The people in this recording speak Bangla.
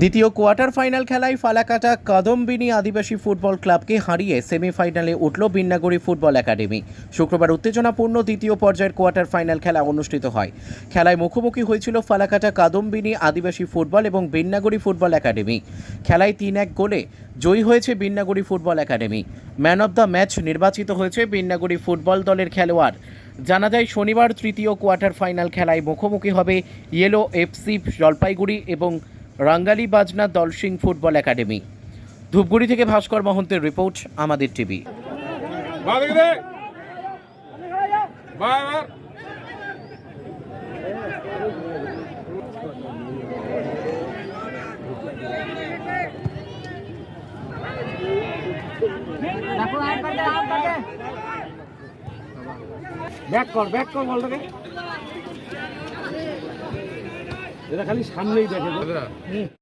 দ্বিতীয় কোয়ার্টার ফাইনাল খেলায় ফালাকাটা কাদম্বিনী আদিবাসী ফুটবল ক্লাবকে হারিয়ে সেমিফাইনালে উঠল বিন্নাগুড়ি ফুটবল একাডেমি। শুক্রবার উত্তেজনাপূর্ণ দ্বিতীয় পর্যায়ের কোয়ার্টার ফাইনাল খেলা অনুষ্ঠিত হয়। খেলায় মুখোমুখি হয়েছিল ফালাকাটা কাদম্বিনী আদিবাসী ফুটবল এবং বিন্নাগুড়ি ফুটবল একাডেমি। খেলায় তিন এক গোলে জয়ী হয়েছে Binnaguri football academy. Man of the match নির্বাচিত হয়েছে বিন্নাগুড়ি ফুটবল দলের খেলোয়াড়। জানা যায়, শনিবার তৃতীয় কোয়ার্টার ফাইনাল খেলায় মুখোমুখি হবে ইয়েলো এফসি জলপাইগুড়ি এবং রাঙ্গালি বাজনা দলসিং ফুটবল একাডেমি। ধূপগুড়ি থেকে ভাস্কর মহন্তের রিপোর্ট আমাদের টিভি। ব্যাক কর ব্যাক কর বলটাকে। এটা খালি সামনেই দেখে দাদা